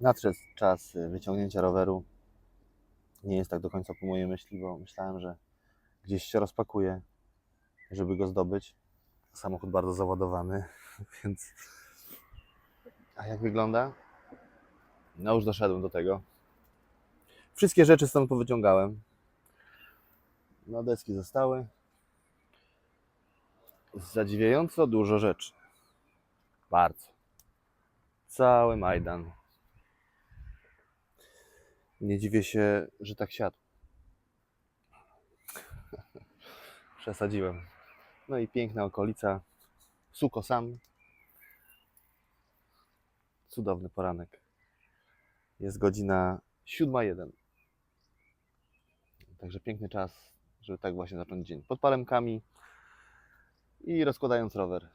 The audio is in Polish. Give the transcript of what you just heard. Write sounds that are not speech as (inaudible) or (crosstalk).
Nadszedł czas y, wyciągnięcia roweru. Nie jest tak do końca po mojej myśli, bo myślałem, że gdzieś się rozpakuje, żeby go zdobyć. Samochód bardzo załadowany, (laughs) więc. A jak wygląda? No już doszedłem do tego. Wszystkie rzeczy stąd powyciągałem. No deski zostały. Zadziwiająco dużo rzeczy. Bardzo. Cały Majdan. Nie dziwię się, że tak siadł. (laughs) Przesadziłem. No i piękna okolica. Suko sam. Cudowny poranek. Jest godzina 7.01. Także piękny czas, żeby tak właśnie zacząć dzień. Pod palemkami i rozkładając rower.